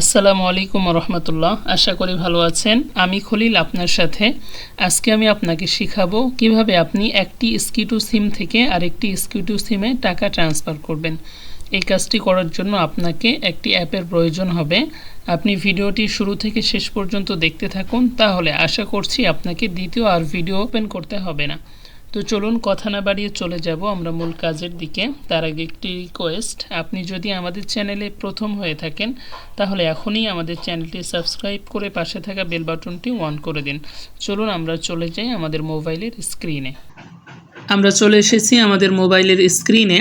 আসসালামু আলাইকুম রহমতুল্লাহ। আশা করি ভালো আছেন। আমি খলিল আপনার সাথে। আজকে আমি আপনাকে শিখাবো কীভাবে আপনি একটি স্কিটু সিম থেকে আরেকটি স্কিটু সিমে টাকা ট্রান্সফার করবেন। এই কাজটি করার জন্য আপনাকে একটি অ্যাপের প্রয়োজন হবে। আপনি ভিডিওটি শুরু থেকে শেষ পর্যন্ত দেখতে থাকুন, তাহলে আশা করছি আপনাকে দ্বিতীয় আর ভিডিও ওপেন করতে হবে না। তো চলুন কথা না বাড়িয়ে চলে যাব আমরা মূল কাজের দিকে। তার আগে একটি রিকোয়েস্ট আপনি যদি আমাদের চ্যানেলে প্রথম হয়ে থাকেন, তাহলে এখনই আমাদের চ্যানেলটি সাবস্ক্রাইব করে পাশে থাকা বেল বাটনটি অন করে দিন। চলুন আমরা চলে যাই আমাদের মোবাইলের স্ক্রিনে আমরা চলে এসেছি আমাদের মোবাইলের স্ক্রিনে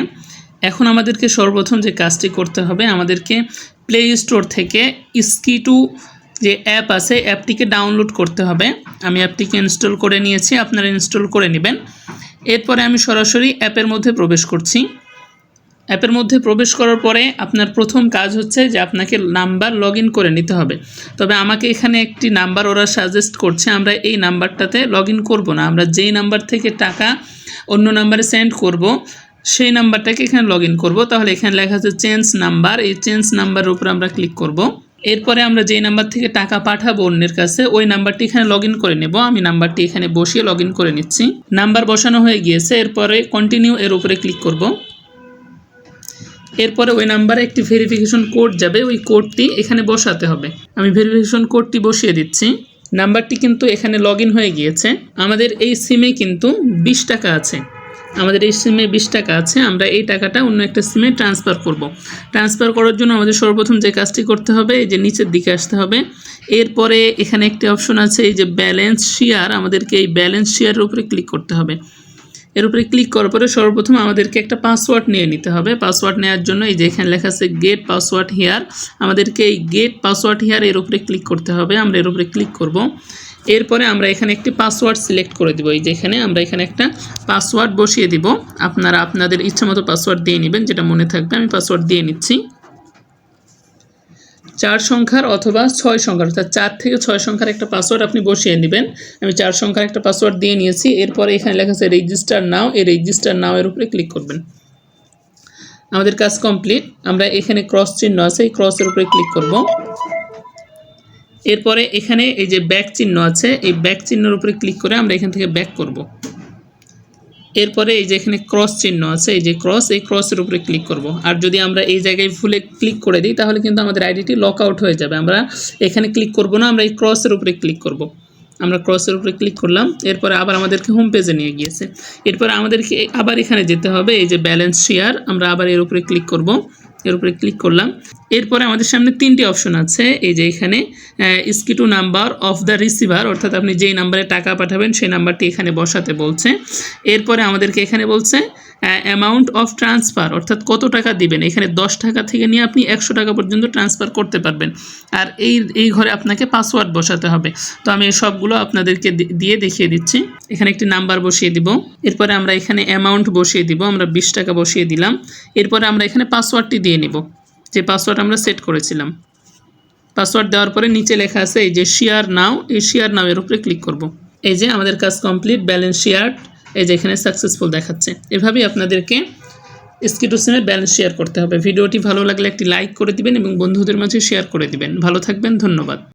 এখন আমাদেরকে সর্বপ্রথম যে কাজটি করতে হবে, আমাদেরকে প্লে স্টোর থেকে স্কিটু যে অ্যাপ আছে অ্যাপটিকে ডাউনলোড করতে হবে। আমি অ্যাপটিকে ইনস্টল করে নিয়েছি, আপনারা ইনস্টল করে নেবেন। এরপরে আমি সরাসরি অ্যাপের মধ্যে প্রবেশ করছি। অ্যাপের মধ্যে প্রবেশ করার পরে আপনার প্রথম কাজ হচ্ছে যে আপনাকে নাম্বার লগ করে নিতে হবে। তবে আমাকে এখানে একটি নাম্বার ওরা সাজেস্ট করছে, আমরা এই নাম্বারটাতে লগ ইন করব না। আমরা যেই নাম্বার থেকে টাকা অন্য নাম্বারে সেন্ড করব, সেই নাম্বারটাকে এখানে লগ ইন করব। তাহলে এখানে লেখা আছে চেঞ্জ নাম্বার এই চেঞ্জ নাম্বারের উপর আমরা ক্লিক করব। এরপরে আমরা যেই নাম্বার থেকে টাকা পাঠাবো অন্যের কাছে, ওই নাম্বারটি এখানে লগ করে নেব। আমি নাম্বারটি এখানে বসিয়ে লগ করে নিচ্ছি। নাম্বার বসানো হয়ে গিয়েছে, এরপরে কন্টিনিউ এর উপরে ক্লিক করব। এরপরে ওই নাম্বারে একটি ভেরিফিকেশন কোড যাবে, ওই কোডটি এখানে বসাতে হবে। আমি ভেরিফিকেশন কোডটি বসিয়ে দিচ্ছি। নাম্বারটি কিন্তু এখানে লগ হয়ে গিয়েছে। আমাদের এই সিমে কিন্তু বিশ টাকা আছে। আমাদের এই সিমে বিশ টাকা আছে, আমরা এই টাকাটা অন্য একটা সিমে ট্রান্সফার করব। ট্রান্সফার করার জন্য আমাদের সর্বপ্রথম যে কাজটি করতে হবে, এই যে নিচের দিকে আসতে হবে। এরপরে এখানে একটি অপশন আছে, এই যে ব্যালেন্স শেয়ার আমাদেরকে এই ব্যালেন্স শেয়ারের উপরে ক্লিক করতে হবে। এর উপরে ক্লিক করার পরে সর্বপ্রথম আমাদেরকে একটা পাসওয়ার্ড নিয়ে নিতে হবে। পাসওয়ার্ড নেওয়ার জন্য এই যে এখানে লেখা আছে গেট পাসওয়ার্ড হেয়ার আমাদেরকে এই গেট পাসওয়ার্ড হেয়ার এর উপরে ক্লিক করতে হবে। আমরা এর উপরে ক্লিক করব। এরপরে আমরা এখানে একটি পাসওয়ার্ড সিলেক্ট করে দিব। এই যে এখানে আমরা এখানে একটা পাসওয়ার্ড বসিয়ে দিব। আপনারা আপনাদের ইচ্ছা মতো পাসওয়ার্ড দিয়ে নেবেন, যেটা মনে থাকবে। আমি পাসওয়ার্ড দিয়ে নিচ্ছি। চার সংখ্যার অথবা ছয় সংখ্যার, অর্থাৎ চার থেকে ছয় সংখ্যার একটা পাসওয়ার্ড আপনি বসিয়ে নেবেন। আমি চার সংখ্যার একটা পাসওয়ার্ড দিয়ে নিয়েছি। এরপরে এখানে লেখা আছে রেজিস্টার নাও এই রেজিস্টার নাও এর উপরে ক্লিক করবেন। আমাদের কাজ কমপ্লিট আমরা এখানে ক্রস চিহ্ন আছে, এই ক্রসের উপরে ক্লিক করব। এরপরে এখানে এই যে ব্যাক চিহ্ন আছে, এই ব্যাক চিহ্নের উপরে ক্লিক করে আমরা এখান থেকে ব্যাক করব। এরপরে এই যে এখানে ক্রস চিহ্ন আছে, এই যে ক্রস এই ক্রসের উপরে ক্লিক করব। আর যদি আমরা এই জায়গায় ভুলে ক্লিক করে দিই, তাহলে কিন্তু আমাদের আইডিটি লক আউট হয়ে যাবে। আমরা এখানে ক্লিক করব না, আমরা এই ক্রসের উপরে ক্লিক করব। আমরা ক্রসের উপরে ক্লিক করলাম, এরপরে আবার আমাদেরকে হোম পেজে নিয়ে গিয়েছে। এরপরে আমাদেরকে আবার এখানে যেতে হবে, এই যে ব্যালেন্স শেয়ার আমরা আবার এর উপরে ক্লিক করব। এর উপরে ক্লিক করলাম। এরপরে আমাদের সামনে তিনটি অপশন আছে। এই যে এখানে স্কিটু নাম্বার অফ দ্য রিসিভার অর্থাৎ আপনি যেই নাম্বারে টাকা পাঠাবেন, সেই নাম্বারটি এখানে বসাতে বলছে। এরপরে আমাদেরকে এখানে বলছে অ্যামাউন্ট অফ ট্রান্সফার অর্থাৎ কত টাকা দিবেন? এখানে দশ টাকা থেকে নিয়ে আপনি একশো টাকা পর্যন্ত ট্রান্সফার করতে পারবেন। আর এই এই ঘরে আপনাকে পাসওয়ার্ড বসাতে হবে। তো আমি সবগুলো আপনাদেরকে দিয়ে দেখিয়ে দিচ্ছি। এখানে একটি নাম্বার বসিয়ে দিব। এরপরে আমরা এখানে অ্যামাউন্ট বসিয়ে দিব। আমরা বিশ টাকা বসিয়ে দিলাম। এরপরে আমরা এখানে পাসওয়ার্ডটি দিয়ে নিব। যে পাসওয়ার্ড আমরা সেট করেছিলাম। পাসওয়ার্ড দেওয়ার পরে নিচে লেখা আছে এই যে শেয়ার নাও এই শেয়ার নাও এর উপরে ক্লিক করব। এই যে আমাদের কাজ কমপ্লিট ব্যালেন্স শেয়ার এই যে এখানে সাকসেসফুল দেখাচ্ছে। এভাবেই আপনাদেরকে স্কিটোসিনের ব্যালেন্স শেয়ার করতে হবে। ভিডিওটি ভালো লাগলে একটি লাইক করে দিবেন এবং বন্ধুদের মাঝে শেয়ার করে দিবেন। ভালো থাকবেন, ধন্যবাদ।